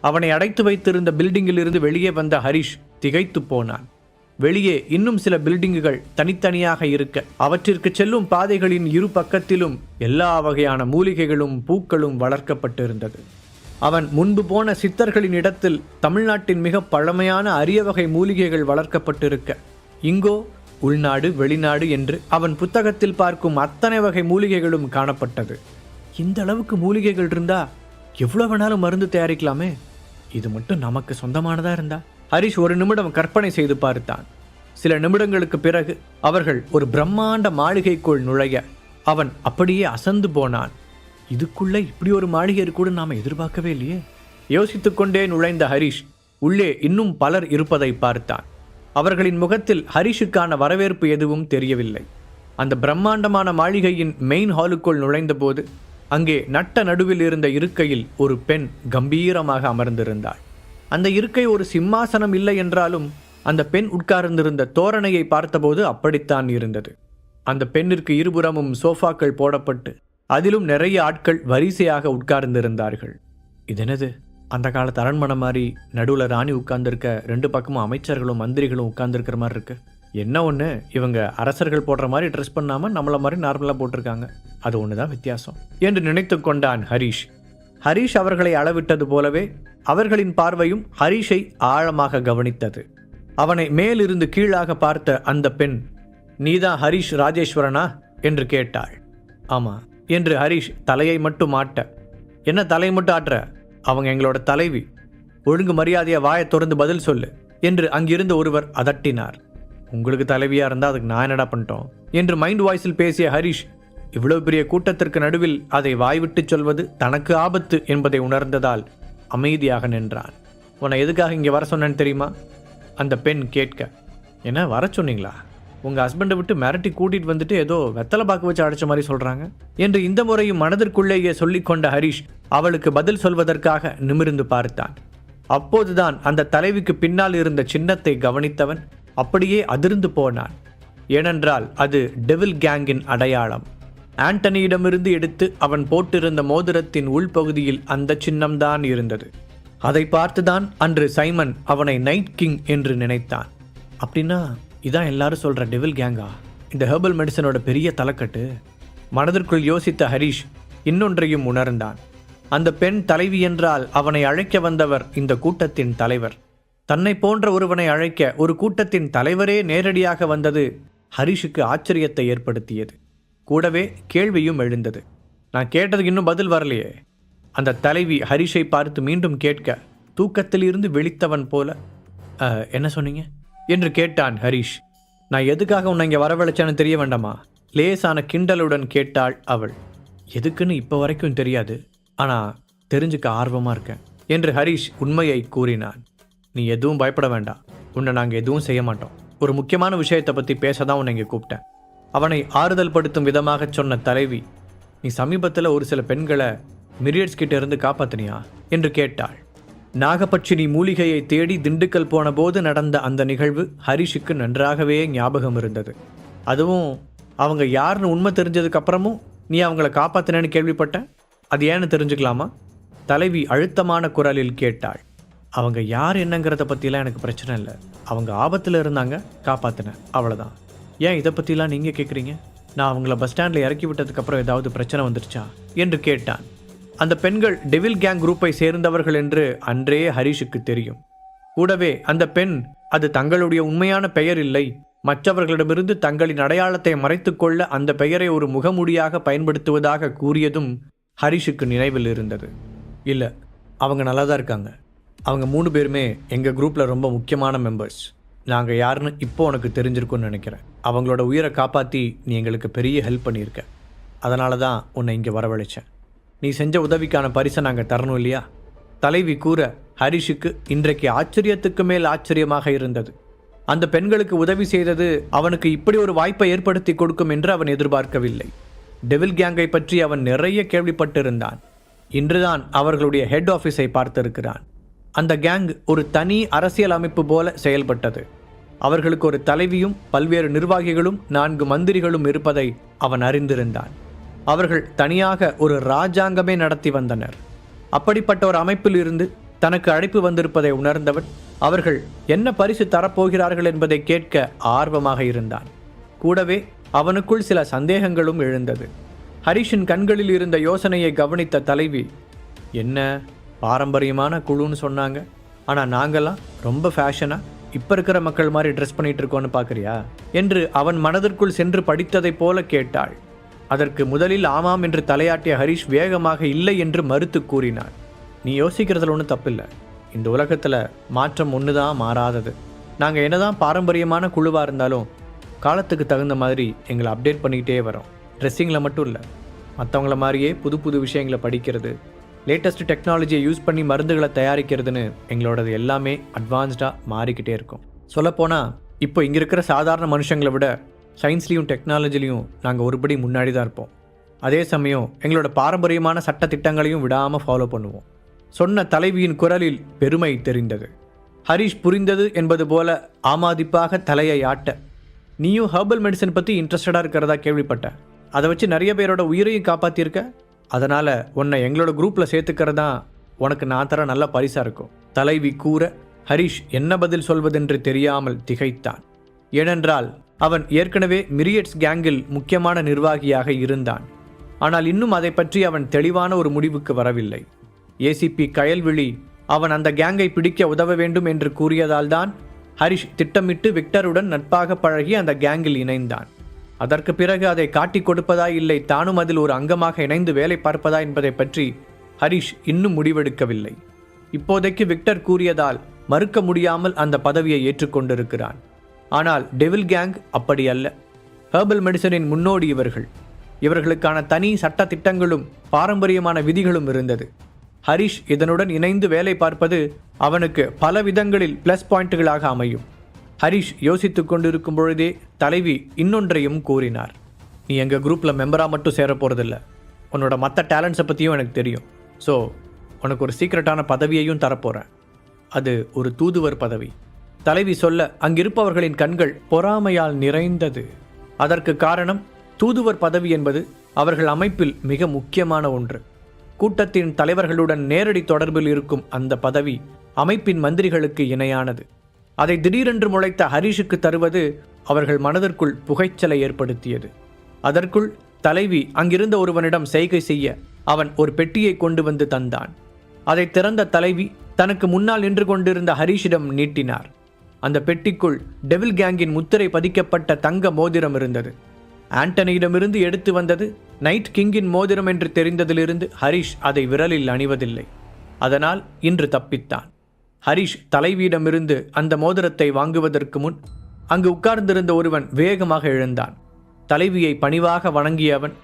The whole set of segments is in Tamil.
அவனை அடைத்து வைத்திருந்த பில்டிங்கிலிருந்து வெளியே வந்த ஹரிஷ் திகைத்து போனான். வெளியே இன்னும் சில பில்டிங்குகள் தனித்தனியாக இருக்க அவற்றிற்கு செல்லும் பாதைகளின் இரு பக்கத்திலும் எல்லா வகையான மூலிகைகளும் பூக்களும் வளர்க்கப்பட்டிருந்தது. அவன் முன்பு போன சித்தர்களின் இடத்தில் தமிழ்நாட்டின் மிக பழமையான அரிய வகை மூலிகைகள் வளர்க்கப்பட்டிருக்க இங்கோ உள்நாடு வெளிநாடு என்று அவன் புத்தகத்தில் பார்க்கும் அத்தனை வகை மூலிகைகளும் காணப்பட்டது. இந்த அளவுக்கு மூலிகைகள் இருந்தா எவ்வளவு வேணாலும் மருந்து தயாரிக்கலாமே. இது மட்டும் நமக்கு சொந்தமானதா இருந்தா? ஹரிஷ் ஒரு நிமிடம் கற்பனை செய்து பார்த்தான். சில நிமிடங்களுக்கு பிறகு அவர்கள் ஒரு பிரம்மாண்ட மாளிகைக்குள் நுழைய அவன் அப்படியே அசந்து போனான். இதுக்குள்ள இப்படி ஒரு மாளிகை கூட நாம எதிர்பார்க்கவே இல்லையே? யோசித்துக்கொண்டே நுழைந்த ஹரிஷ் உள்ளே இன்னும் பலர் இருப்பதை பார்த்தான். அவர்களின் முகத்தில் ஹரிஷுக்கான வரவேற்பு எதுவும் தெரியவில்லை. அந்த பிரம்மாண்டமான மாளிகையின் மெயின் ஹாலுக்குள் நுழைந்தபோது அங்கே நட்ட நடுவில் இருந்த இருக்கையில் ஒரு பெண் கம்பீரமாக அமர்ந்திருந்தாள். அந்த இருக்கை ஒரு சிம்மாசனம் இல்லை என்றாலும் அந்த பெண் உட்கார்ந்திருந்த தோரணையை பார்த்தபோது அப்படித்தான் இருந்தது. அந்த பெண்ணிற்கு இருபுறமும் சோஃபாக்கள் போடப்பட்டு அதிலும் நிறைய ஆட்கள் வரிசையாக உட்கார்ந்திருந்தார்கள். இதெனது அந்த காலத்து அரண்மனை மாதிரி நடுவில் ராணி உட்கார்ந்திருக்க ரெண்டு பக்கமும் அமைச்சர்களும் மந்திரிகளும் உட்கார்ந்திருக்கிற மாதிரி இருக்கு. என்ன ஒன்று இவங்க அரசர்கள் போடுற மாதிரி ட்ரெஸ் பண்ணாமல் நம்மளை மாதிரி நார்மலாக போட்டிருக்காங்க. அது ஒன்று தான் வித்தியாசம். என்று நினைத்து கொண்டான் ஹரீஷ். ஹரீஷ் அவர்களை அளவிட்டது போலவே அவர்களின் பார்வையும் ஹரீஷை ஆழமாக கவனித்தது. அவனை மேலிருந்து கீழாக பார்த்த அந்த பெண் நீதான் ஹரீஷ் ராஜேஸ்வரனா? என்று கேட்டாள். ஆமா. என்று ஹரீஷ் தலையை மட்டும் ஆட்ட என்ன தலையை மட்டும் ஆட்டுற? அவங்க எங்களோட தலைவி. ஒழுங்கு மரியாதையை வாயை திறந்து பதில் சொல்லு. என்று அங்கிருந்த ஒருவர் அதட்டினார். உங்களுக்கு தலைவியா இருந்தால் அதுக்கு நான் என்னடா பண்ணிட்டோம்? என்று மைண்ட் வாய்ஸில் பேசிய ஹரிஷ் இவ்வளவு பெரிய கூட்டத்திற்கு நடுவில் அதை வாய்விட்டு சொல்வது தனக்கு ஆபத்து என்பதை உணர்ந்ததால் அமைதியாக நின்றான். உன்னை எதுக்காக இங்கே வர சொன்னேன்னு தெரியுமா? அந்த பெண் கேட்க என்ன வர சொன்னீங்களா? உங்கள் ஹஸ்பண்டை விட்டு மிரட்டி கூட்டிட்டு வந்துட்டு ஏதோ வெத்தலை பாக்கு வச்சு அடைச்ச மாதிரி சொல்கிறாங்க என்று இந்த முறையும் மனதிற்குள்ளேயே சொல்லிக்கொண்ட ஹரிஷ் அவளுக்கு பதில் சொல்வதற்காக நிமிர்ந்து பார்த்தான். அப்போதுதான் அந்த தலைவிக்கு பின்னால் இருந்த சின்னத்தை கவனித்தவன் அப்படியே அதிர்ந்து போனான். ஏனென்றால் அது டெவில் கேங்கின் அடையாளம். ஆண்டனியிடமிருந்து எடுத்து அவன் போட்டிருந்த மோதிரத்தின் உள்பகுதியில் அந்த சின்னம்தான் இருந்தது. அதை பார்த்துதான் அன்று சைமன் அவனை நைட் கிங் என்று நினைத்தான். அப்படின்னா இதான் எல்லாரும் சொல்ற டெவில் கேங்கா? இந்த ஹெர்பல் மெடிசனோட பெரிய தலைக்கட்டு? மனதிற்குள் யோசித்த ஹரீஷ் இன்னொன்றையும் உணர்ந்தான். அந்த பெண் தலைவி என்றால் அவனை அழைக்க வந்தவர் இந்த கூட்டத்தின் தலைவர். தன்னை போன்ற ஒருவனை அழைக்க ஒரு கூட்டத்தின் தலைவரே நேரடியாக வந்தது ஹரிஷுக்கு ஆச்சரியத்தை ஏற்படுத்தியது. கூடவே கேள்வியும் எழுந்தது. நான் கேட்டதுக்கு இன்னும் பதில் வரலையே. அந்த தலைவி ஹரிஷை பார்த்து மீண்டும் கேட்க தூக்கத்திலிருந்து வெளித்தவன் விழித்தவன் போல என்ன சொன்னீங்க? என்று கேட்டான் ஹரிஷ். நான் எதுக்காக உன்னை இங்கே வரவழைச்சேன்னு தெரிய வேண்டாமா? லேசான கிண்டலுடன் கேட்டாள் அவள். எதுக்குன்னு இப்போ வரைக்கும் தெரியாது. ஆனால் தெரிஞ்சுக்க ஆர்வமாக இருக்கேன். என்று ஹரிஷ் உண்மையை கூறினான். நீ எதுவும் பயப்பட வேண்டாம். உன்னை நாங்கள் எதுவும் செய்ய மாட்டோம். ஒரு முக்கியமான விஷயத்தை பற்றி பேச தான் உன்னை இங்கே கூப்பிட்டேன். அவனை ஆறுதல் படுத்தும் விதமாக சொன்ன தலைவி நீ சமீபத்தில் ஒரு சில பெண்களை மிரியட்ஸ் கிட்ட இருந்து காப்பாத்தினியா? என்று கேட்டாள். நாகப்பட்சினி மூலிகையை தேடி திண்டுக்கல் போன போது நடந்த அந்த நிகழ்வு ஹரிஷுக்கு நன்றாகவே ஞாபகம் இருந்தது. அதுவும் அவங்க யாருன்னு உண்மை தெரிஞ்சதுக்கப்புறமும் நீ அவங்கள காப்பாத்தினேன்னு கேள்விப்பட்ட அது ஏன்னு தெரிஞ்சுக்கலாமா? தலைவி அழுத்தமான குரலில் கேட்டாள். அவங்க யார் என்னங்கிறத பற்றிலாம் எனக்கு பிரச்சனை இல்லை. அவங்க ஆபத்தில் இருந்தாங்க காப்பாற்றினேன் அவ்வளோதான் ஏன் இதை பற்றிலாம் நீங்கள் கேட்குறீங்க நான் அவங்கள பஸ் ஸ்டாண்டில் இறக்கி விட்டதுக்கப்புறம் ஏதாவது பிரச்சனை வந்துடுச்சா என்று கேட்டான். அந்த பெண்கள் டெவில் கேங் குரூப்பை சேர்ந்தவர்கள் என்று அன்றே ஹரிஷுக்கு தெரியும். கூடவே அந்த பெண் அது தங்களுடைய உண்மையான பெயர் இல்லை. மற்றவர்களிடமிருந்து தங்களின் அடையாளத்தை மறைத்துக்கொள்ள அந்த பெயரை ஒரு முகமூடியாக பயன்படுத்துவதாக கூறியதும் ஹரிஷுக்கு நினைவில் இருந்தது. இல்லை அவங்க நல்லா தான் இருக்காங்க. அவங்க மூணு பேருமே எங்கள் குரூப்பில் ரொம்ப முக்கியமான மெம்பர்ஸ் நாங்கள் யாருன்னு இப்போ உனக்கு தெரிஞ்சிருக்கும்னு நினைக்கிறேன். அவங்களோட உயிரை காப்பாற்றி நீ எங்களுக்கு பெரிய ஹெல்ப் பண்ணியிருக்க. அதனால தான் உன்னை இங்கே வரவழைச்சேன். நீ செஞ்ச உதவிக்கான பரிசை நாங்கள் தரணும் இல்லையா? தலைவி கூற ஹரிஷுக்கு இன்றைக்கு ஆச்சரியத்துக்கு மேல் ஆச்சரியமாக இருந்தது. அந்த பெண்களுக்கு உதவி செய்தது அவனுக்கு இப்படி ஒரு வாய்ப்பை ஏற்படுத்தி கொடுக்கும் என்று அவன் எதிர்பார்க்கவில்லை. டெவில் கேங்கை பற்றி அவன் நிறைய கேள்விப்பட்டிருந்தான். இன்றுதான் அவர்களுடைய ஹெட் ஆஃபீஸை பார்த்திருக்கிறான். அந்த கேங் ஒரு தனி அரசியல் அமைப்பு போல செயல்பட்டது. அவர்களுக்கு ஒரு தலைவியும் பல்வேறு நிர்வாகிகளும் நான்கு மந்திரிகளும் இருப்பதை அவன் அறிந்திருந்தான். அவர்கள் தனியாக ஒரு ராஜாங்கமே நடத்தி வந்தனர். அப்படிப்பட்ட ஒரு அமைப்பில் இருந்து தனக்கு அழைப்பு வந்திருப்பதை உணர்ந்தவன் அவர்கள் என்ன பரிசு தரப்போகிறார்கள் என்பதை கேட்க ஆர்வமாக இருந்தான். கூடவே அவனுக்குள் சில சந்தேகங்களும் எழுந்தது. ஹரிஷின் கண்களில் இருந்த யோசனையை கவனித்த தலைவி என்ன? பாரம்பரியமான குழுன்னு சொன்னாங்க. ஆனால் நாங்கள்லாம் ரொம்ப ஃபேஷனாக இப்போ இருக்கிற மக்கள் மாதிரி ட்ரெஸ் பண்ணிட்டு இருக்கோன்னு பார்க்குறியா என்று அவன் மனதிற்குள் சென்று படித்ததைப் போல கேட்டாள். அதற்கு முதலில் ஆமாம் என்று தலையாட்டிய ஹரிஷ் வேகமாக இல்லை என்று மறுத்து கூறினான். நீ யோசிக்கிறதுல ஒன்றும் தப்பில்லை. இந்த உலகத்தில் மாற்றம் ஒன்று தான் மாறாதது. நாங்கள் என்னதான் பாரம்பரியமான குழுவாக இருந்தாலும் காலத்துக்கு தகுந்த மாதிரி எங்களை அப்டேட் பண்ணிக்கிட்டே வரோம். ட்ரெஸ்ஸிங்கில் மட்டும் இல்லை மற்றவங்கள மாதிரியே புது புது விஷயங்களை படிக்கிறது லேட்டஸ்ட் டெக்னாலஜியை யூஸ் பண்ணி மருந்துகளை தயாரிக்கிறதுன்னு எங்களோடது எல்லாமே அட்வான்ஸ்டாக மாறிக்கிட்டே இருக்கும். சொல்லப்போனால் இப்போ இங்கே இருக்கிற சாதாரண மனுஷங்களை விட சயின்ஸ்லேயும் டெக்னாலஜிலையும் நாங்கள் ஒருபடி முன்னாடி தான் இருப்போம். அதே சமயம் எங்களோட பாரம்பரியமான சட்ட திட்டங்களையும் விடாமல் ஃபாலோ பண்ணுவோம். சொன்ன தலைவியின் குரலில் பெருமை தெரிந்தது. ஹரிஷ் புரிந்தது என்பது போல ஆமாதிப்பாக தலையை ஆட்ட. நீயும் ஹெர்பல் மெடிசன் பற்றி இன்ட்ரெஸ்டடாக இருக்கிறதா கேள்விப்பட்ட. அதை வச்சு நிறைய பேரோட உயிரையும் காப்பாற்றியிருக்க அதனால் உன்னை எங்களோட குரூப்பில் சேர்த்துக்கிறது தான் உனக்கு நான் தர நல்ல பரிசாக இருக்கும். தலைவி கூற ஹரிஷ் என்ன பதில் சொல்வதென்று தெரியாமல் திகைத்தான். ஏனென்றால் அவன் ஏற்கனவே மிரியட்ஸ் கேங்கில் முக்கியமான நிர்வாகியாக இருந்தான். ஆனால் இன்னும் அதை பற்றி அவன் தெளிவான ஒரு முடிவுக்கு வரவில்லை. ஏசிபி கயல்விழி அவன் அந்த கேங்கை பிடிக்க உதவ வேண்டும் என்று கூறியதால்தான் ஹரிஷ் திட்டமிட்டு விக்டருடன் நட்பாக பழகி அந்த கேங்கில் இணைந்தான். அதற்கு பிறகு அதை காட்டிக் கொடுப்பதா இல்லை தானும் அதில் ஒரு அங்கமாக இணைந்து வேலை பார்ப்பதா என்பதை பற்றி ஹரிஷ் இன்னும் முடிவெடுக்கவில்லை. இப்போதைக்கு விக்டர் கூறியதால் மறுக்க முடியாமல் அந்த பதவியை ஏற்றுக்கொண்டிருக்கிறான் ஆனால் டெவில் கேங் அப்படி அல்ல. ஹெர்பல் மெடிசனின் முன்னோடி இவர்கள். இவர்களுக்கான தனி சட்ட திட்டங்களும் பாரம்பரியமான விதிகளும் இருந்தது. ஹரிஷ் இதனுடன் இணைந்து வேலை பார்ப்பது அவனுக்கு பல விதங்களில் ப்ளஸ் பாயிண்ட்டுகளாக அமையும். ஹரிஷ் யோசித்து கொண்டிருக்கும் பொழுதே தலைவி இன்னொன்றையும் கூறினார். நீ எங்கள் குரூப்பில் மெம்பராக மட்டும் சேர போகிறதில்ல உன்னோட மற்ற டேலண்ட்ஸை பற்றியும் எனக்கு தெரியும். ஸோ உனக்கு ஒரு சீக்ரெட்டான பதவியையும் தரப்போகிறேன் அது ஒரு தூதுவர் பதவி. தலைவி சொல்ல அங்கிருப்பவர்களின் கண்கள் பொறாமையால் நிறைந்தது. அதற்கு காரணம் தூதுவர் பதவி என்பது அவர்கள் அமைப்பில் மிக முக்கியமான ஒன்று. கூட்டத்தின் தலைவர்களுடன் நேரடி தொடர்பில் இருக்கும் அந்த பதவி அமைப்பின் மந்திரிகளுக்கு இணையானது. அதை திடீரென்று முளைத்த ஹரிஷுக்கு தருவது அவர்கள் மனதிற்குள் புகைச்சலை ஏற்படுத்தியது. அதற்குள் தலைவி அங்கிருந்த ஒருவனிடம் செய்கை செய்ய அவன் ஒரு பெட்டியை கொண்டு வந்து தந்தான். அதை திறந்த தலைவி தனக்கு முன்னால் நின்று கொண்டிருந்த ஹரிஷிடம் நீட்டினார். அந்த பெட்டிக்குள் டெவில் கேங்கின் முத்திரை பதிக்கப்பட்ட தங்க மோதிரம் இருந்தது. ஆண்டனியிடமிருந்து எடுத்து வந்தது நைட் கிங்கின் மோதிரம் என்று தெரிந்ததிலிருந்து ஹரிஷ் அதை விரலில் அணிவதில்லை. அதனால் இன்று தப்பித்தான். ஹரிஷ் தலைவியிடமிருந்து அந்த மோதிரத்தை வாங்குவதற்கு முன் அங்கு உட்கார்ந்திருந்த ஒருவன் வேகமாக எழுந்தான். தலைவியை பணிவாக வணங்கிய அவன்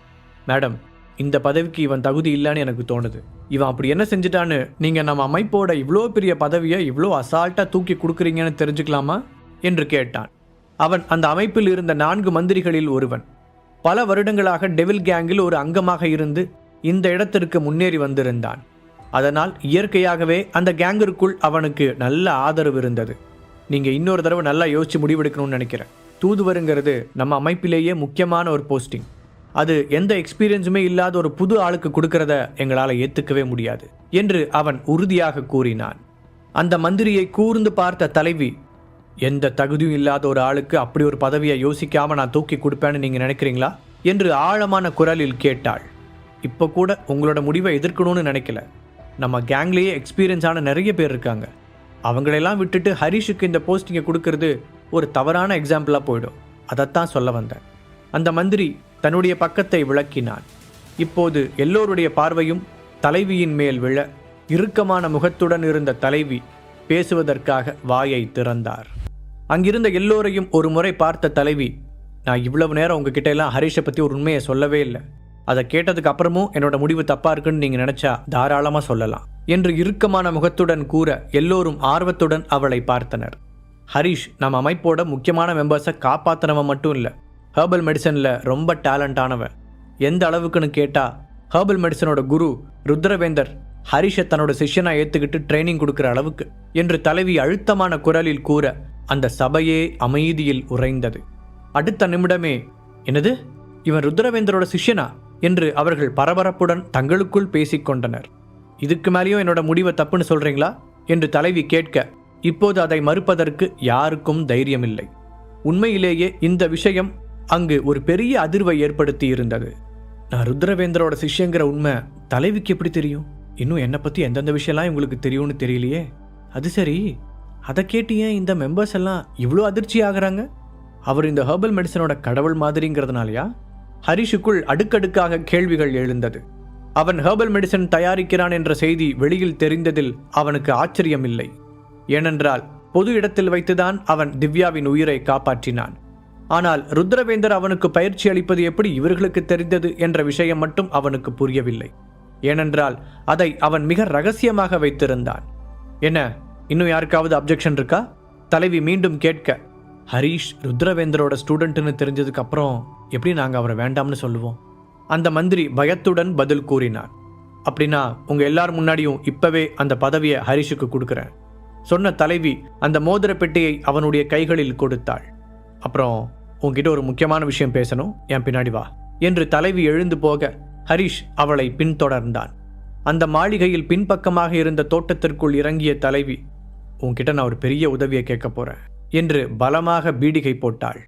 மேடம் இந்த பதவிக்கு இவன் தகுதி இல்லைன்னு எனக்கு தோணுது. இவன் அப்படி என்ன செஞ்சுட்டான்னு நீங்க நம்ம அமைப்போட இவ்வளோ பெரிய பதவியை இவ்வளோ அசால்ட்டா தூக்கி கொடுக்குறீங்கன்னு தெரிஞ்சுக்கலாமா? என்று கேட்டான். அவன் அந்த அமைப்பில் இருந்த நான்கு மந்திரிகளில் ஒருவன். பல வருடங்களாக டெவில் கேங்கில் ஒரு அங்கமாக இருந்து இந்த இடத்திற்கு முன்னேறி வந்திருந்தான். அதனால் இயற்கையாகவே அந்த கேங்கிற்குள் அவனுக்கு நல்ல ஆதரவு இருந்தது. நீங்கள் இன்னொரு தடவை நல்லா யோசித்து முடிவெடுக்கணும்னு நினைக்கிறேன். தூதுவருங்கிறது நம்ம அமைப்பிலேயே முக்கியமான ஒரு போஸ்டிங் அது எந்த எக்ஸ்பீரியன்ஸுமே இல்லாத ஒரு புது ஆளுக்கு கொடுக்கறத எங்களால் ஏற்றுக்கவே முடியாது என்று அவன் உறுதியாக கூறினான். அந்த மந்திரியை கூர்ந்து பார்த்த தலைவி எந்த தகுதியும் இல்லாத ஒரு ஆளுக்கு அப்படி ஒரு பதவியை யோசிக்காமல் நான் தூக்கி கொடுப்பேன்னு நீங்கள் நினைக்கிறீங்களா? என்று ஆழமான குரலில் கேட்டாள். இப்போ கூட உங்களோட முடிவை எதிர்க்கணும்னு நினைக்கல. நம்ம கேங்லேயே எக்ஸ்பீரியன்ஸான நிறைய பேர் இருக்காங்க. அவங்களெல்லாம் விட்டுட்டு ஹரிஷுக்கு இந்த போஸ்டிங்கை கொடுக்கறது ஒரு தவறான எக்ஸாம்பிளாக போயிடும். அதைத்தான் சொல்ல வந்தேன். அந்த மந்திரி தன்னுடைய பக்கத்தை விளக்கினான். இப்போது எல்லோருடைய பார்வையும் தலைவியின் மேல் விழ இறுக்கமான முகத்துடன் இருந்த தலைவி பேசுவதற்காக வாயை திறந்தார். அங்கிருந்த எல்லோரையும் ஒரு முறை பார்த்த தலைவி நான் இவ்வளவு நேரம் உங்ககிட்ட எல்லாம் ஹரிஷை பற்றி ஒரு உண்மையை சொல்லவே இல்லை. அதை கேட்டதுக்கு அப்புறமும் என்னோட முடிவு தப்பா இருக்குன்னு நீங்க நினைச்சா தாராளமா சொல்லலாம் என்று இறுக்கமான முகத்துடன் கூற எல்லோரும் ஆர்வத்துடன் அவளை பார்த்தனர். ஹரிஷ் நம்ம அமைப்போட முக்கியமான மெம்பர்ஸை காப்பாத்தினவன் மட்டும் இல்லை ஹேர்பல் மெடிசனில் ரொம்ப டேலண்டானவன் எந்த அளவுக்குன்னு கேட்டால் ஹெர்பல் மெடிசனோட குரு ருத்ரவேந்தர் ஹரிஷை தன்னோட சிஷ்யனா ஏற்றுக்கிட்டு ட்ரைனிங் கொடுக்குற அளவுக்கு என்று தலைவி அழுத்தமான குரலில் கூற அந்த சபையே அமைதியில் உறைந்தது. அடுத்த நிமிடமே என்னது? இவன் ருத்ரவேந்தரோட சிஷ்யனா? என்று அவர்கள் பரபரப்புடன் தங்களுக்குள் பேசிக்கொண்டனர். இதுக்கு மேலேயும் என்னோட முடிவை தப்புன்னு சொல்றீங்களா? என்று தலைவி கேட்க இப்போது அதை மறுப்பதற்கு யாருக்கும் தைரியமில்லை. உண்மையிலேயே இந்த விஷயம் அங்கு ஒரு பெரிய அதிர்வை ஏற்படுத்தி இருந்தது நான் ருத்ரவேந்தரோட சிஷ்யங்கிற உண்மை தலைவிக்கு எப்படி தெரியும்? இன்னும் என்னை பற்றி எந்தெந்த விஷயம்லாம் உங்களுக்கு தெரியும்னு தெரியலையே. அது சரி அதை கேட்டு ஏன் இந்த மெம்பர்ஸ் எல்லாம் இவ்வளோ அதிர்ச்சி ஆகுறாங்க? அவர் இந்த ஹெர்பல் மெடிசனோட கடவுள் மாதிரிங்கிறதுனாலயா? ஹரிஷுக்குள் அடுக்கடுக்காக கேள்விகள் எழுந்தது. அவன் ஹெர்பல் மெடிசன் தயாரிக்கிறான் என்ற செய்தி வெளியில் தெரிந்ததில் அவனுக்கு ஆச்சரியம் இல்லை ஏனென்றால் பொது இடத்தில் வைத்துதான் அவன் திவ்யாவின் உயிரை காப்பாற்றினான். ஆனால் ருத்ரவேந்தர் அவனுக்கு பயிற்சி அளிப்பது எப்படி இவர்களுக்கு தெரிந்தது என்ற விஷயம் மட்டும் அவனுக்கு புரியவில்லை. ஏனென்றால் அதை அவன் மிக ரகசியமாக வைத்திருந்தான். என்ன இன்னும் யாருக்காவது அப்ஜெக்ஷன் இருக்கா? தலைவி மீண்டும் கேட்க ஹரீஷ் ருத்ரவேந்தரோட ஸ்டூடெண்ட்னு தெரிஞ்சதுக்கு அப்புறம் எப்படி நாங்கள் அவரை வேண்டாம்னு சொல்லுவோம்? அந்த மந்திரி பயத்துடன் பதில் கூறினார். அப்படின்னா உங்கள் எல்லார் முன்னாடியும் இப்போவே அந்த பதவியை ஹரிஷுக்கு கொடுக்குறேன். சொன்ன தலைவி அந்த மோதிர பெட்டியை அவனுடைய கைகளில் கொடுத்தாள். அப்புறம் உன்கிட்ட ஒரு முக்கியமான விஷயம் பேசணும். என் பின்னாடி வா. என்று தலைவி எழுந்து போக ஹரிஷ் அவளை பின்தொடர்ந்தான். அந்த மாளிகையில் பின்பக்கமாக இருந்த தோட்டத்திற்குள் இறங்கிய தலைவி உன்கிட்ட நான் ஒரு பெரிய உதவியை கேட்க போறேன் என்று பலமாக பீடிகை போட்டாள்.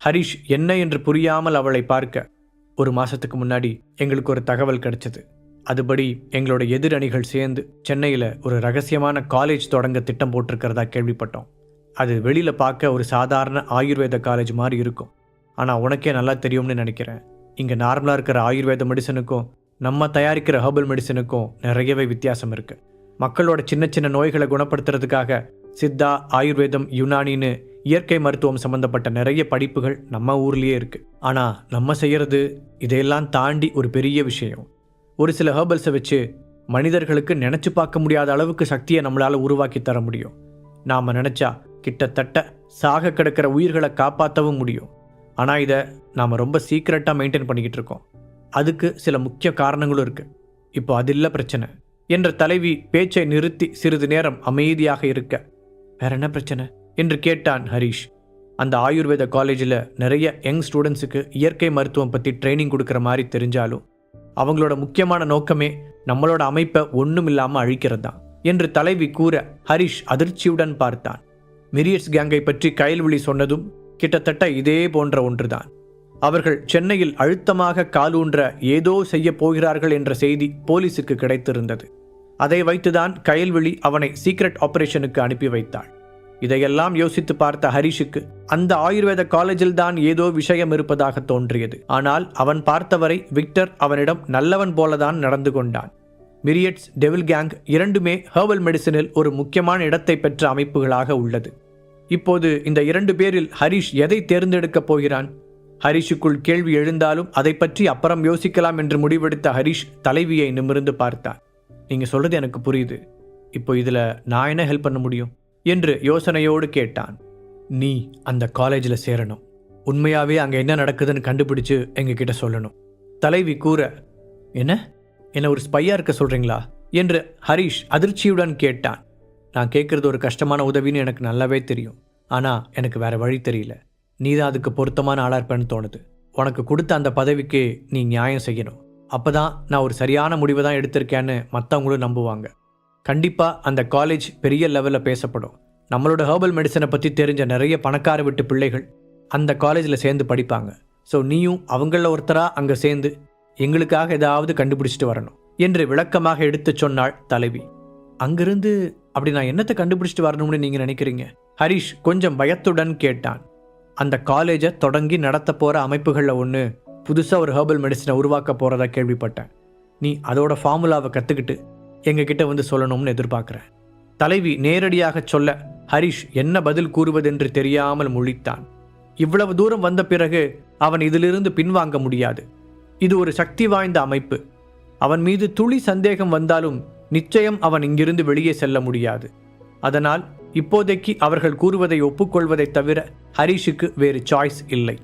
ஹரிஷ் என்ன என்று புரியாமல் அவளை பார்க்க. ஒரு மாசத்துக்கு முன்னாடி எங்களுக்கு ஒரு தகவல் கிடைச்சது. அதுபடி எங்களோட எதிரணிகள் சேர்ந்து சென்னையில் ஒரு ரகசியமான காலேஜ் தொடங்க திட்டம் போட்டிருக்கிறதா கேள்விப்பட்டோம். அது வெளியில் பார்க்க ஒரு சாதாரண ஆயுர்வேத காலேஜ் மாதிரி இருக்கும். ஆனால் உனக்கே நல்லா தெரியும்னு நினைக்கிறேன். இங்கே நார்மலாக இருக்கிற ஆயுர்வேத மெடிசனுக்கும் நம்ம தயாரிக்கிற ஹெர்பல் மெடிசனுக்கும் நிறையவே வித்தியாசம் இருக்குது மக்களோட சின்ன சின்ன நோய்களை குணப்படுத்துறதுக்காக சித்தா ஆயுர்வேதம் யுனானின்னு இயற்கை மருத்துவம் சம்பந்தப்பட்ட நிறைய படிப்புகள் நம்ம ஊர்லேயே இருக்குது ஆனால் நம்ம செய்கிறது இதையெல்லாம் தாண்டி ஒரு பெரிய விஷயம். ஒரு சில ஹெர்பல்ஸை வச்சு மனிதர்களுக்கு நினச்சி பார்க்க முடியாத அளவுக்கு சக்தியை நம்மளால் உருவாக்கி தர முடியும். நாம் நினச்சா கிட்டத்தட்ட சாக கிடக்கிற உயிர்களை காப்பாற்றவும் முடியும். ஆனால் இதை நாம் ரொம்ப சீக்கிரட்டாக மெயின்டைன் பண்ணிக்கிட்டு இருக்கோம். அதுக்கு சில முக்கிய காரணங்களும் இருக்குது இப்போ அது இல்லை பிரச்சனை. என்ற தலைவி பேச்சை நிறுத்தி சிறிது நேரம் அமைதியாக இருக்க. வேற என்ன பிரச்சனை? என்று கேட்டான் ஹரீஷ். அந்த ஆயுர்வேத காலேஜில் நிறைய யங் ஸ்டூடெண்ட்ஸுக்கு இயற்கை மருத்துவம் பற்றி ட்ரைனிங் கொடுக்குற மாதிரி தெரிஞ்சாலும் அவங்களோட முக்கியமான நோக்கமே நம்மளோட அமைப்பை ஒன்றும் இல்லாமல் அழிக்கிறது தான் என்று தலைவி கூற ஹரிஷ் அதிர்ச்சியுடன் பார்த்தான். மிரியட்ஸ் கேங்கை பற்றி கயல்விழி சொன்னதும் கிட்டத்தட்ட இதே போன்ற ஒன்றுதான். அவர்கள் சென்னையில் அழுத்தமாக காலூன்ற ஏதோ செய்ய போகிறார்கள் என்ற செய்தி போலீசுக்கு கிடைத்திருந்தது. அதை வைத்துதான் கயல்விழி அவனை சீக்ரெட் ஆபரேஷனுக்கு அனுப்பி வைத்தாள். இதையெல்லாம் யோசித்து பார்த்த ஹரிஷுக்கு அந்த ஆயுர்வேத காலேஜில் தான் ஏதோ விஷயம் இருப்பதாக தோன்றியது. ஆனால் அவன் பார்த்தவரை விக்டர் அவனிடம் நல்லவன் போலதான் நடந்து கொண்டான். மிரியட்ஸ் டெவில் கேங் இரண்டுமே ஹெர்பல் மெடிசனில் ஒரு முக்கியமான இடத்தை பெற்ற அமைப்புகளாக உள்ளது. இப்போது இந்த இரண்டு பேரில் ஹரிஷ் எதை தேர்ந்தெடுக்கப் போகிறான்? ஹரிஷுக்குள் கேள்வி எழுந்தாலும் அதை பற்றி அப்புறம் யோசிக்கலாம் என்று முடிவெடுத்த ஹரிஷ் தலைவியை நிமிர்ந்து பார்த்தான். நீங்க சொல்றது எனக்கு புரியுது. இப்போ இதுல நான் என்ன ஹெல்ப் பண்ண முடியும்? என்று யோசனையோடு கேட்டான். நீ அந்த காலேஜில் சேரணும். உண்மையாகவே அங்கே என்ன நடக்குதுன்னு கண்டுபிடிச்சு எங்ககிட்ட சொல்லணும். தலைவி கூற என்ன? என்ன ஒரு ஸ்பையா இருக்க சொல்றீங்களா? என்று ஹரிஷ் அதிர்ச்சியுடன் கேட்டான். நான் கேட்குறது ஒரு கஷ்டமான உதவின்னு எனக்கு நல்லாவே தெரியும். ஆனால் எனக்கு வேற வழி தெரியல. நீ தான் அதுக்கு பொருத்தமான ஆளாக இருப்பேன்னு தோணுது. உனக்கு கொடுத்த அந்த பதவிக்கு நீ நியாயம் செய்யணும். அப்போ தான் நான் ஒரு சரியான முடிவை தான் எடுத்திருக்கேன்னு மற்றவங்களும் நம்புவாங்க. கண்டிப்பாக அந்த காலேஜ் பெரிய லெவலில் பேசப்படும். நம்மளோட ஹெர்பல் மெடிசனை பற்றி தெரிஞ்ச நிறைய பணக்கார விட்டு பிள்ளைகள் அந்த காலேஜில் சேர்ந்து படிப்பாங்க. ஸோ நீயும் அவங்கள ஒருத்தராக அங்கே சேர்ந்து எங்களுக்காக ஏதாவது கண்டுபிடிச்சிட்டு வரணும் என்று விளக்கமாக எடுத்துச் சொன்னாள் தலைவி. அங்கிருந்து அப்படி நான் என்னத்தை கண்டுபிடிச்சிட்டு வரணும்னு நீங்கள் நினைக்கிறீங்க? ஹரிஷ் கொஞ்சம் பயத்துடன் கேட்டான். அந்த காலேஜை தொடங்கி நடத்த போகிற அமைப்புகளில் ஒன்று புதுசாக ஒரு ஹெர்பல் மெடிசனை உருவாக்க போகிறதா கேள்விப்பட்டேன். நீ அதோட ஃபார்முலாவை கற்றுக்கிட்டு எங்ககிட்ட வந்து சொல்லணும்னு எதிர்பார்க்குறேன். தலைவி நேரடியாக சொல்ல ஹரிஷ் என்ன பதில் கூறுவதென்று தெரியாமல் முழித்தான். இவ்வளவு தூரம் வந்த பிறகு அவன் இதிலிருந்து பின்வாங்க முடியாது. இது ஒரு சக்தி வாய்ந்த அமைப்பு. அவன் மீது துளி சந்தேகம் வந்தாலும் நிச்சயம் அவன் இங்கிருந்து வெளியே செல்ல முடியாது. அதனால் இப்போதைக்கு அவர்கள் கூறுவதை ஒப்புக்கொள்வதை தவிர ஹரிஷுக்கு வேறு சாய்ஸ் இல்லை.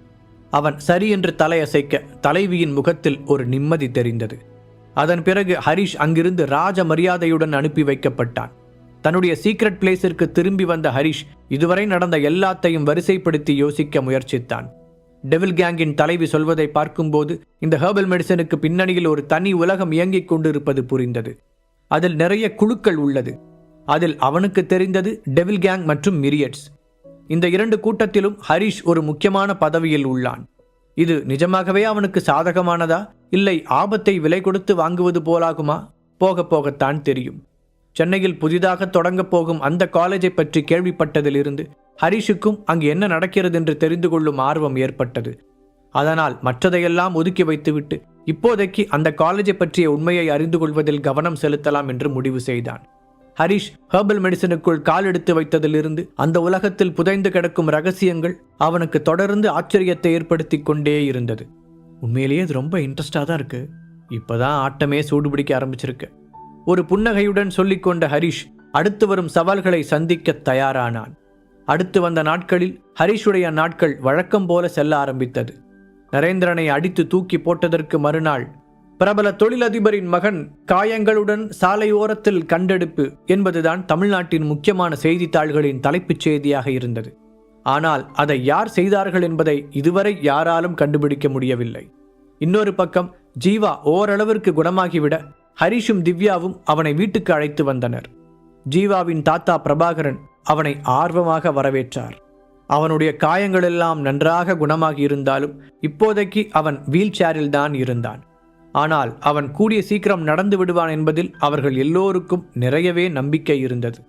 அவன் சரி என்று தலையசைக்க தலைவியின் முகத்தில் ஒரு நிம்மதி தெரிந்தது. அதன் பிறகு ஹரிஷ் அங்கிருந்து ராஜ மரியாதையுடன் அனுப்பி வைக்கப்பட்டான். தன்னுடைய சீக்ரெட் பிளேஸிற்கு திரும்பி வந்த ஹரிஷ் இதுவரை நடந்த எல்லாத்தையும் வரிசைப்படுத்தி யோசிக்க முயற்சித்தான். டெவில் கேங்கின் தலைவி சொல்வதை பார்க்கும்போது இந்த ஹெர்பல் மெடிசனுக்கு பின்னணியில் ஒரு தனி உலகம் இயங்கிக் கொண்டிருப்பது புரிந்தது. அதில் நிறைய குழுக்கள் உள்ளது. அதில் அவனுக்கு தெரிந்தது டெவில் கேங் மற்றும் மிரியட்ஸ் இந்த இரண்டு கூட்டத்திலும் ஹரிஷ் ஒரு முக்கியமான பதவியில் உள்ளான். இது நிஜமாகவே அவனுக்கு சாதகமானதா? இல்லை ஆபத்தை விலை கொடுத்து வாங்குவது போலாகுமா? போக போகத்தான் தெரியும். சென்னையில் புதிதாக தொடங்கப் போகும் அந்த காலேஜை பற்றி கேள்விப்பட்டதிலிருந்து ஹரிஷுக்கும் அங்கு என்ன நடக்கிறது என்று தெரிந்து கொள்ளும் ஆர்வம் ஏற்பட்டது. அதனால் மற்றதையெல்லாம் ஒதுக்கி வைத்துவிட்டு இப்போதைக்கு அந்த காலேஜை பற்றிய உண்மையை அறிந்து கொள்வதில் கவனம் செலுத்தலாம் என்று முடிவு செய்தான். ஹரிஷ் ஹெர்பல் மெடிசனுக்குள் கால் எடுத்து வைத்ததிலிருந்து அந்த உலகத்தில் புதைந்து கிடக்கும் ரகசியங்கள் அவனுக்கு தொடர்ந்து ஆச்சரியத்தை ஏற்படுத்தி கொண்டே இருந்தது. உண்மையிலேயே இது ரொம்ப இன்ட்ரெஸ்டாக தான் இருக்குது இப்போ தான் ஆட்டமே சூடுபிடிக்க ஆரம்பிச்சிருக்கு. ஒரு புன்னகையுடன் சொல்லிக்கொண்ட ஹரிஷ் அடுத்து வரும் சவால்களை சந்திக்க தயாரானான். அடுத்து வந்த நாட்களில் ஹரிஷுடைய நாட்கள் வழக்கம் போல செல்ல ஆரம்பித்தது. நரேந்திரனை அடித்து தூக்கி போட்டதற்கு மறுநாள் பிரபல தொழிலதிபரின் மகன் காயங்களுடன் சாலை ஓரத்தில் கண்டெடுப்பு என்பதுதான் தமிழ்நாட்டின் முக்கியமான செய்தித்தாள்களின் தலைப்புச் செய்தியாக இருந்தது. ஆனால் அதை யார் செய்தார்கள் என்பதை இதுவரை யாராலும் கண்டுபிடிக்க முடியவில்லை. இன்னொரு பக்கம் ஜீவா ஓரளவிற்கு குணமாகிவிட ஹரிஷும் திவ்யாவும் அவனை வீட்டுக்கு அழைத்து வந்தனர். ஜீவாவின் தாத்தா பிரபாகரன் அவனை ஆர்வமாக வரவேற்றார். அவனுடைய காயங்களெல்லாம் நன்றாக குணமாகி இருந்தாலும் இப்போதைக்கு அவன் வீல் சேரில் தான் இருந்தான். ஆனால் அவன் கூடிய சீக்கிரம் நடந்து விடுவான் என்பதில் அவர்கள் எல்லோருக்கும் நிறையவே நம்பிக்கை இருந்தது.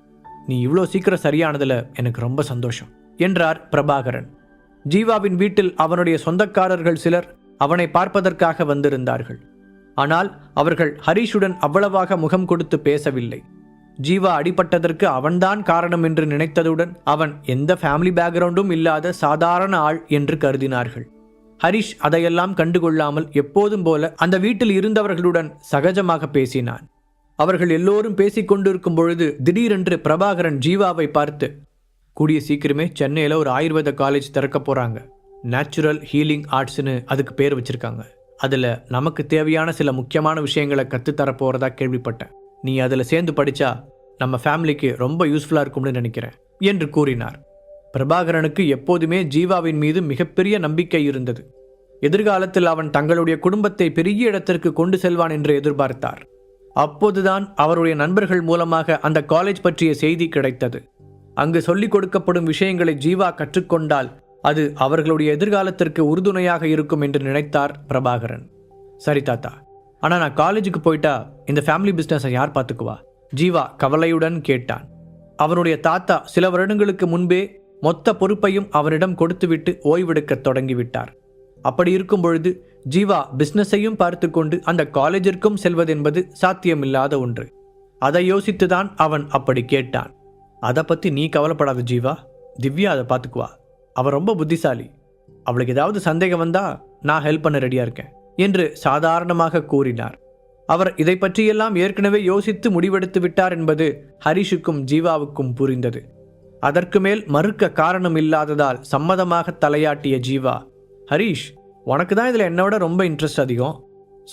நீ இவ்வளோ சீக்கிரம் சரியானதில் எனக்கு ரொம்ப சந்தோஷம். என்றார் பிரபாகரன். ஜீவாவின் வீட்டில் அவனுடைய சொந்தக்காரர்கள் சிலர் அவனை பார்ப்பதற்காக வந்திருந்தார்கள். ஆனால் அவர்கள் ஹரீஷுடன் அவ்வளவாக முகம் கொடுத்து பேசவில்லை. ஜீவா அடிபட்டதற்கு அவன்தான் காரணம் என்று நினைத்ததுடன் அவன் எந்த ஃபேமிலி பேக்ரவுண்டும் இல்லாத சாதாரண ஆள் என்று கருதினார்கள். ஹரிஷ் அதையெல்லாம் கண்டுகொள்ளாமல் எப்போதும் போல அந்த வீட்டில் இருந்தவர்களுடன் சகஜமாக பேசினான். அவர்கள் எல்லோரும் பேசிக் கொண்டிருக்கும் பொழுது திடீரென்று பிரபாகரன் ஜீவாவை பார்த்து கூடிய சீக்கிரமே சென்னையில் ஒரு ஆயுர்வேத காலேஜ் திறக்க போகிறாங்க நேச்சுரல் ஹீலிங் ஆர்ட்ஸ்னு அதுக்கு பேர் வச்சுருக்காங்க. அதில் நமக்கு தேவையான சில முக்கியமான விஷயங்களை கற்றுத்தரப்போகிறதா கேள்விப்பட்டேன். நீ அதில் சேர்ந்து படித்தா நம்ம ஃபேமிலிக்கு ரொம்ப யூஸ்ஃபுல்லாக இருக்கும்னு நினைக்கிறேன் என்று கூறினார். பிரபாகரனுக்கு எப்போதுமே ஜீவாவின் மீது மிகப்பெரிய நம்பிக்கை இருந்தது. எதிர்காலத்தில் அவன் தங்களுடைய குடும்பத்தை பெரிய இடத்திற்கு கொண்டு செல்வான் என்று எதிர்பார்த்தார். அப்போதுதான் அவருடைய நண்பர்கள் மூலமாக அந்த காலேஜ் பற்றிய செய்தி கிடைத்தது. அங்கு சொல்லிக் கொடுக்கப்படும் விஷயங்களை ஜீவா கற்றுக்கொண்டால் அது அவர்களுடைய எதிர்காலத்திற்கு உறுதுணையாக இருக்கும் என்று நினைத்தார் பிரபாகரன். சரி தாத்தா. ஆனால் நான் காலேஜுக்கு போயிட்டா இந்த ஃபேமிலி பிஸ்னஸை யார் பார்த்துக்குவா? ஜீவா கவலையுடன் கேட்டான். அவனுடைய தாத்தா சில வருடங்களுக்கு முன்பே மொத்த பொறுப்பையும் அவனிடம் கொடுத்துவிட்டு ஓய்வெடுக்கத் தொடங்கிவிட்டார். அப்படி இருக்கும் பொழுது ஜீவா பிஸ்னஸையும் பார்த்து கொண்டு அந்த காலேஜிற்கும் செல்வதென்பது சாத்தியமில்லாத ஒன்று. அதை யோசித்துதான் அவன் அப்படி கேட்டான். அதை பற்றி நீ கவலைப்படாத ஜீவா. திவ்யா அதை பார்த்துக்குவா. அவள் ரொம்ப புத்திசாலி. அவளுக்கு ஏதாவது சந்தேகம் வந்தால் நான் ஹெல்ப் பண்ண ரெடியாக இருக்கேன் என்று சாதாரணமாக கூறினார். அவர் இதை பற்றியெல்லாம் ஏற்கனவே யோசித்து முடிவெடுத்து விட்டார் என்பது ஹரிஷுக்கும் ஜீவாவுக்கும் புரிந்தது. அதற்கு மேல் மறுக்க காரணம் இல்லாததால் சம்மதமாக தலையாட்டிய ஜீவா ஹரீஷ் உனக்கு தான் இதில் என்னோட ரொம்ப இன்ட்ரெஸ்ட் அதிகம்.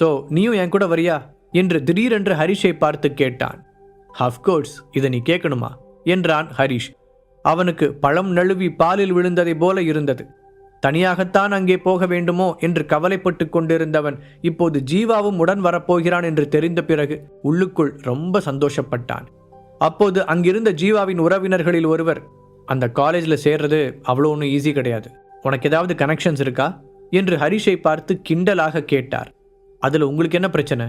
ஸோ நீயும் என் கூட வரியா? என்று திடீரென்று ஹரிஷை பார்த்து கேட்டான். அஃப்கோர்ஸ் இதை நீ கேட்கணுமா? என்றான் ஹரிஷ். அவனுக்கு பழம் நழுவி பாலில் விழுந்ததை போல இருந்தது. தனியாகத்தான் அங்கே போக வேண்டுமோ என்று கவலைப்பட்டு கொண்டிருந்தவன் இப்போது ஜீவாவும் உடன் வரப்போகிறான் என்று தெரிந்த பிறகு உள்ளுக்குள் ரொம்ப சந்தோஷப்பட்டான். அப்போது அங்கிருந்த ஜீவாவின் உறவினர்களில் ஒருவர் அந்த காலேஜில் சேர்றது அவ்வளோ ஒன்றும் ஈஸி கிடையாது. உனக்கு ஏதாவது கனெக்ஷன்ஸ் இருக்கா? என்று ஹரிஷை பார்த்து கிண்டலாக கேட்டார். அதில் உங்களுக்கு என்ன பிரச்சனை?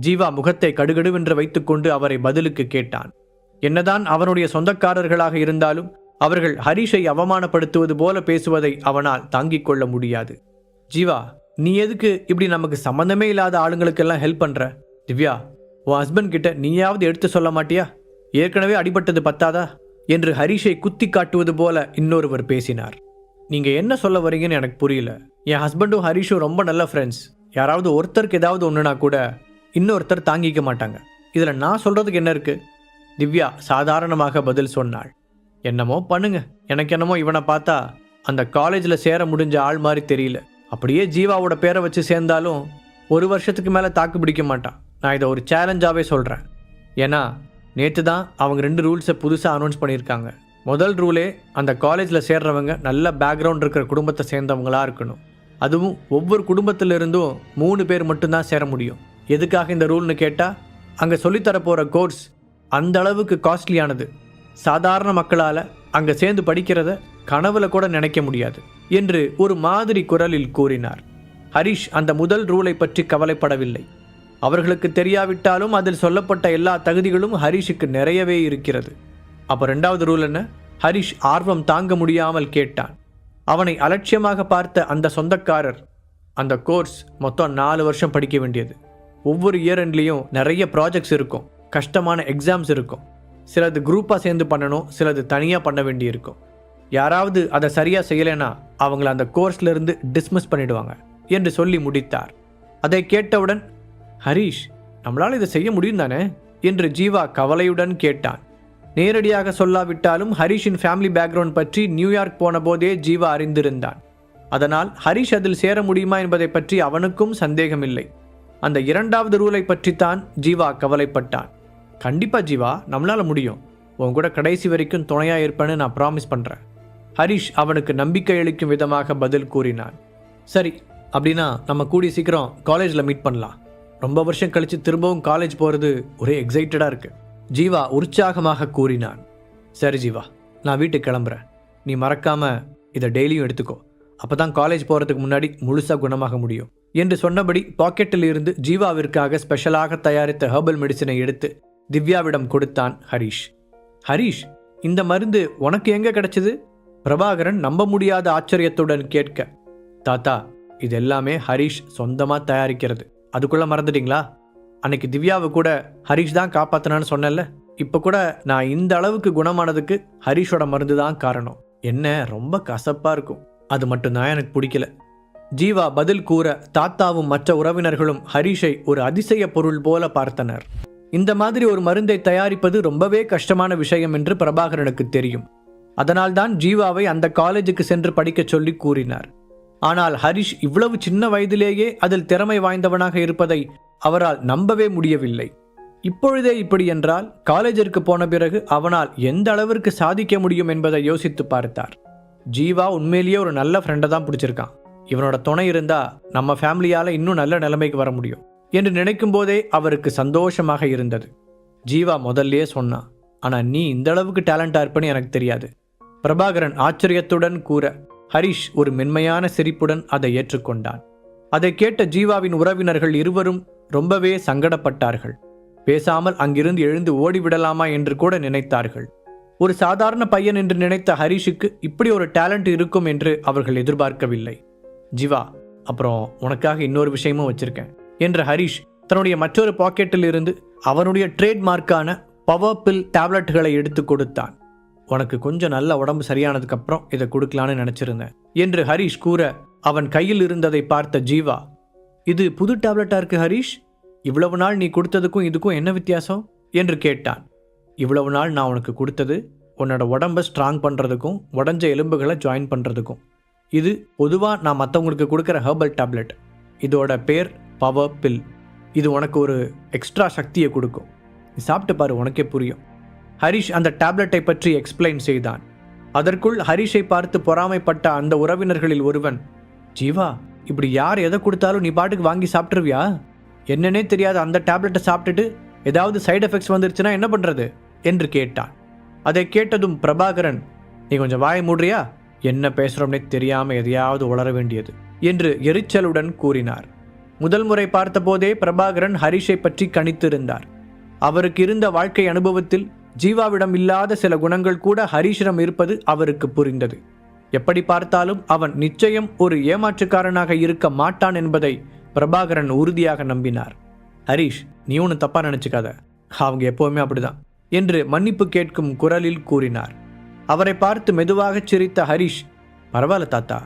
ஜீவா முகத்தை கடுகடுவென்று வைத்துக்கொண்டு அவரை பதிலுக்கு கேட்டான். என்னதான் அவனுடைய சொந்தக்காரர்களாக இருந்தாலும் அவர்கள் ஹரிஷை அவமானப்படுத்துவது போல பேசுவதை அவனால் தாங்கிக் கொள்ள முடியாது. ஜீவா நீ எதுக்கு இப்படி நமக்கு சம்பந்தமே இல்லாத ஆளுங்களுக்கெல்லாம் ஹெல்ப் பண்ற? திவ்யா உன் ஹஸ்பண்ட் கிட்ட நீயாவது எடுத்து சொல்ல மாட்டியா? ஏற்கனவே அடிபட்டது பத்தாதா? என்று ஹரிஷை குத்தி காட்டுவது போல இன்னொருவர் பேசினார். நீங்க என்ன சொல்ல வரீங்கன்னு எனக்கு புரியல. என் ஹஸ்பண்டும் ஹரிஷும் ரொம்ப நல்ல ஃப்ரெண்ட்ஸ் யாராவது ஒருத்தருக்கு ஏதாவது ஒன்றுனா கூட இன்னொருத்தர் தாங்கிக்க மாட்டாங்க. இதில் நான் சொல்றதுக்கு என்ன இருக்கு? திவ்யா சாதாரணமாக பதில் சொன்னாள். என்னமோ பண்ணுங்க. எனக்கு என்னமோ இவனை பார்த்தா அந்த காலேஜில் சேர முடிஞ்ச ஆள் மாதிரி தெரியல. அப்படியே ஜீவாவோட பேரை வச்சு சேர்ந்தாலும் ஒரு வருஷத்துக்கு மேலே தாக்கு பிடிக்க மாட்டான். நான் இதை ஒரு சேலஞ்சாகவே சொல்கிறேன் ஏன்னா நேற்று தான் அவங்க ரெண்டு ரூல்ஸை புதுசாக அனௌன்ஸ் பண்ணியிருக்காங்க. முதல் ரூலே அந்த காலேஜில் சேர்றவங்க நல்ல பேக்ரவுண்ட் இருக்கிற குடும்பத்தை சேர்ந்தவங்களாக இருக்கணும். அதுவும் ஒவ்வொரு குடும்பத்திலிருந்தும் மூணு பேர் மட்டும்தான் சேர முடியும். எதுக்காக இந்த ரூல்னு கேட்டால் அங்கே சொல்லித்தர போகிற கோர்ஸ் அந்த அளவுக்கு காஸ்ட்லியானது சாதாரண மக்களால் அங்கே சேர்ந்து படிக்கிறத கனவுல கூட நினைக்க முடியாது என்று ஒரு மாதிரி குரலில் கூறினார். ஹரிஷ் அந்த முதல் ரூலை பற்றி கவலைப்படவில்லை. அவர்களுக்கு தெரியாவிட்டாலும் அதில் சொல்லப்பட்ட எல்லா தகுதிகளும் ஹரிஷுக்கு நிறையவே இருக்கிறது. அப்போ ரெண்டாவது ரூல் என்ன? ஹரிஷ் ஆர்வம் தாங்க முடியாமல் கேட்டான். அவனை அலட்சியமாக பார்த்த அந்த சொந்தக்காரர் அந்த கோர்ஸ் மொத்தம் நாலு வருஷம் படிக்க வேண்டியது. ஒவ்வொரு இயர் எண்ட்லேயும் நிறைய ப்ராஜெக்ட்ஸ் இருக்கும். கஷ்டமான எக்ஸாம்ஸ் இருக்கும். சிலது குரூப்பாக சேர்ந்து பண்ணணும் சிலது தனியாக பண்ண வேண்டியிருக்கும். யாராவது அதை சரியாக செய்யலைன்னா அவங்கள அந்த கோர்ஸ்லேருந்து டிஸ்மிஸ் பண்ணிடுவாங்க என்று சொல்லி முடித்தார். அதை கேட்டவுடன் ஹரீஷ் நம்மளால் இதை செய்ய முடியும் தானே? என்று ஜீவா கவலையுடன் கேட்டான். நேரடியாக சொல்லாவிட்டாலும் ஹரிஷின் ஃபேமிலி பேக்ரவுண்ட் பற்றி நியூயார்க் போன போதே ஜீவா அறிந்திருந்தான். அதனால் ஹரிஷ் அதில் சேர முடியுமா என்பதை பற்றி அவனுக்கும் சந்தேகமில்லை. அந்த இரண்டாவது ரூலை பற்றித்தான் ஜீவா கவலைப்பட்டான். கண்டிப்பாக ஜீவா நம்மளால முடியும். உன் கூட கடைசி வரைக்கும் துணையாக இருப்பேன்னு நான் ப்ராமிஸ் பண்ணுறேன் ஹரிஷ் அவனுக்கு நம்பிக்கை அளிக்கும் விதமாக பதில் கூறினான். சரி அப்படின்னா நம்ம கூடிய சீக்கிரம் காலேஜில் மீட் பண்ணலாம். ரொம்ப வருஷம் கழித்து திரும்பவும் காலேஜ் போகிறது ஒரே எக்ஸைட்டடாக இருக்குது ஜீவா உற்சாகமாக கூறினான். சரி ஜீவா நான் வீட்டுக்கு கிளம்புறேன். நீ மறக்காமல் இதை டெய்லியும் எடுத்துக்கோ. அப்போ தான் காலேஜ் போகிறதுக்கு முன்னாடி முழுசாக குணமாக முடியும். என்று சொன்னபடி பாக்கெட்டில் இருந்து ஜீவாவிற்காக ஸ்பெஷலாக தயாரித்த ஹெர்பல் மெடிசினை எடுத்து திவ்யாவிடம் கொடுத்தான் ஹரிஷ். ஹரிஷ் இந்த மருந்து உனக்கு எங்க கிடைச்சது? பிரபாகரன் நம்ப முடியாத ஆச்சரியத்துடன் கேட்க தாத்தா இது எல்லாமே ஹரிஷ் சொந்தமா தயாரிக்கிறது. அதுக்குள்ள மறந்துட்டீங்களா? அன்னைக்கு திவ்யாவை கூட ஹரிஷ் தான் காப்பாத்தினான்னு சொன்னேன்ல. இப்போ கூட நான் இந்த அளவுக்கு குணமானதுக்கு ஹரிஷோட மருந்து தான் காரணம். என்ன ரொம்ப கசப்பா இருக்கும். அது மட்டும்தான் எனக்கு பிடிக்கல. ஜீவா பதில் கூற தாத்தாவும் மற்ற உறவினர்களும் ஹரிஷை ஒரு அதிசய பொருள் போல பார்த்தனர். இந்த மாதிரி ஒரு மருந்தை தயாரிப்பது ரொம்பவே கஷ்டமான விஷயம் என்று பிரபாகரனுக்கு தெரியும். அதனால்தான் ஜீவாவை அந்த காலேஜுக்கு சென்று படிக்கச் சொல்லி கூறினார். ஆனால் ஹரிஷ் இவ்வளவு சின்ன வயதிலேயே அதில் திறமை வாய்ந்தவனாக இருப்பதை அவரால் நம்பவே முடியவில்லை. இப்பொழுதே இப்படி என்றால் காலேஜிற்கு போன பிறகு அவனால் எந்த அளவிற்கு சாதிக்க முடியும் என்பதை யோசித்து பார்த்தார். ஜீவா உண்மையிலேயே ஒரு நல்ல ஃப்ரெண்டை தான் பிடிச்சிருக்கான். இவனோட துணை இருந்தா நம்ம ஃபேமிலியால இன்னும் நல்ல நிலைமைக்கு வர முடியும். என்று நினைக்கும் போதே அவருக்கு சந்தோஷமாக இருந்தது. ஜீவா முதல்லயே சொன்னான் ஆனா நீ இந்த அளவுக்கு டேலண்டா இருப்பேன்னு எனக்கு தெரியாது. பிரபாகரன் ஆச்சரியத்துடன் கூற ஹரிஷ் ஒரு மென்மையான சிரிப்புடன் அதை ஏற்றுக்கொண்டான். அதை கேட்ட ஜீவாவின் உறவினர்கள் இருவரும் ரொம்பவே சங்கடப்பட்டார்கள். பேசாமல் அங்கிருந்து எழுந்து ஓடிவிடலாமா என்று கூட நினைத்தார்கள். ஒரு சாதாரண பையன் என்று நினைத்த ஹரிஷுக்கு இப்படி ஒரு டேலண்ட் இருக்கும் என்று அவர்கள் எதிர்பார்க்கவில்லை. ஜீவா அப்புறம் உனக்காக இன்னொரு விஷயமும் வச்சிருக்கேன். என்ற ஹரிஷ் தன்னுடைய மற்றொரு பாக்கெட்டில் இருந்து அவனுடைய ட்ரேட்மார்க்கான பவர் பில் டேப்லெட்டுகளை எடுத்து கொடுத்தான். உனக்கு கொஞ்சம் நல்ல உடம்பு சரியானதுக்கு அப்புறம் இதை கொடுக்கலான்னு நினைச்சிருந்தேன் என்று ஹரிஷ் கூற அவன் கையில் இருந்ததை பார்த்த ஜீவா இது புது டேப்லெட்டா இருக்கு ஹரிஷ்? இவ்வளவு நாள் நீ கொடுத்ததுக்கும் இதுக்கும் என்ன வித்தியாசம்? என்று கேட்டான். இவ்வளவு நாள் நான் உனக்கு கொடுத்தது உன்னோட உடம்பை ஸ்ட்ராங் பண்ணுறதுக்கும் உடஞ்ச எலும்புகளை ஜாயின் பண்ணுறதுக்கும் இது பொதுவாக நான் மற்றவங்களுக்கு கொடுக்குற ஹெர்பல் டேப்லெட் இதோட பேர் பவர் பில் இது உனக்கு ஒரு எக்ஸ்ட்ரா சக்தியை கொடுக்கும். நீ சாப்பிட்டு பாரு உனக்கே புரியும். ஹரிஷ் அந்த டேப்லெட்டை பற்றி எக்ஸ்பிளைன் செய்தான். அதற்குள் ஹரிஷை பார்த்து பொறாமைப்பட்ட அந்த உறவினர்களில் ஒருவன் ஜீவா இப்படி யார் எதை கொடுத்தாலும் நீ பாட்டுக்கு வாங்கி சாப்பிட்ருவியா என்னன்னே தெரியாத அந்த டேப்லெட்டை சாப்பிட்டுட்டு ஏதாவது சைடு எஃபெக்ட்ஸ் வந்துருச்சுன்னா என்ன பண்ணுறது என்று கேட்டான். அதை கேட்டதும் பிரபாகரன் நீ கொஞ்சம் வாய மூடுறியா? என்ன பேசுகிறோம்னே தெரியாமல் எதையாவது உளர வேண்டியது என்று எரிச்சலுடன் கூறினார். முதல் முறை பார்த்தபோதே பிரபாகரன் ஹரிஷை பற்றி கணித்திருந்தார். அவருக்கு இருந்த வாழ்க்கை அனுபவத்தில் ஜீவாவிடம் இல்லாத சில குணங்கள் கூட ஹரிஷிடம் இருப்பது அவருக்கு புரிந்தது. எப்படி பார்த்தாலும் அவன் நிச்சயம் ஒரு ஏமாற்றுக்காரனாக இருக்க மாட்டான் என்பதை பிரபாகரன் உறுதியாக நம்பினார். ஹரிஷ் நீ ஒன்று தப்பாக நினச்சிக்காத. அவங்க எப்போவுமே அப்படிதான் என்று மன்னிப்பு கேட்கும் குரலில் கூறினார். அவரை பார்த்து மெதுவாக சிரித்த ஹரிஷ் பரவாயில்ல தாத்தா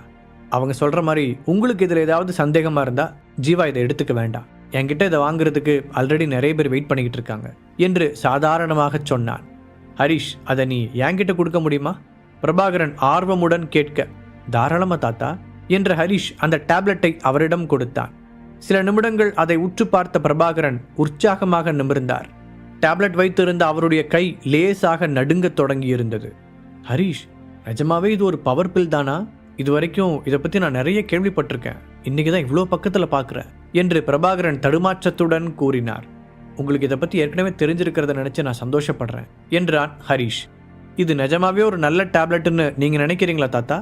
அவங்க சொல்கிற மாதிரி உங்களுக்கு இதில் ஏதாவது சந்தேகமாக இருந்தா ஜீவா இதை எடுத்துக்க வேண்டாம். என்கிட்ட இதை வாங்குறதுக்கு ஆல்ரெடி நிறைய பேர் வெயிட் பண்ணிக்கிட்டு இருக்காங்க என்று சாதாரணமாக சொன்னான். ஹரிஷ் அதை நீ என்கிட்ட கொடுக்க முடியுமா? பிரபாகரன் ஆர்வமுடன் கேட்க தாராளமா தாத்தா என்ற ஹரிஷ் அந்த டேப்லெட்டை அவரிடம் கொடுத்தான். சில நிமிடங்கள் அதை உற்று பார்த்த பிரபாகரன் உற்சாகமாக நிமிர்ந்தார். டேப்லெட் வைத்திருந்த அவருடைய கை லேசாக நடுங்கத் தொடங்கியிருந்தது. ஹரிஷ் நிஜமாவே இது ஒரு பவர் பில் தானா? இது வரைக்கும் இதை பற்றி நான் நிறைய கேள்விப்பட்டிருக்கேன். இன்னைக்கு தான் இவ்வளோ பக்கத்தில் பார்க்குறேன் என்று பிரபாகரன் தடுமாற்றத்துடன் கூறினார். உங்களுக்கு இதை பற்றி ஏற்கனவே தெரிஞ்சிருக்கிறத நினச்சி நான் சந்தோஷப்படுறேன் என்றான் ஹரிஷ். இது நிஜமாவே ஒரு நல்ல டேப்லெட்டுன்னு நீங்கள் நினைக்கிறீங்களா தாத்தா?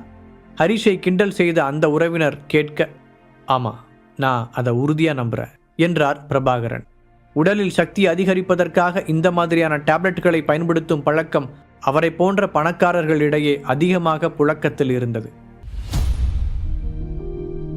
ஹரிஷை கிண்டல் செய்த அந்த உறவினர் கேட்க ஆமாம் நான் அதை உறுதியாக நம்புகிறேன் என்றார் பிரபாகரன். உடலில் சக்தி அதிகரிப்பதற்காக இந்த மாதிரியான டேப்லெட்டுகளை பயன்படுத்தும் பழக்கம் அவரை போன்ற பணக்காரர்களிடையே அதிகமாக புழக்கத்தில் இருந்தது.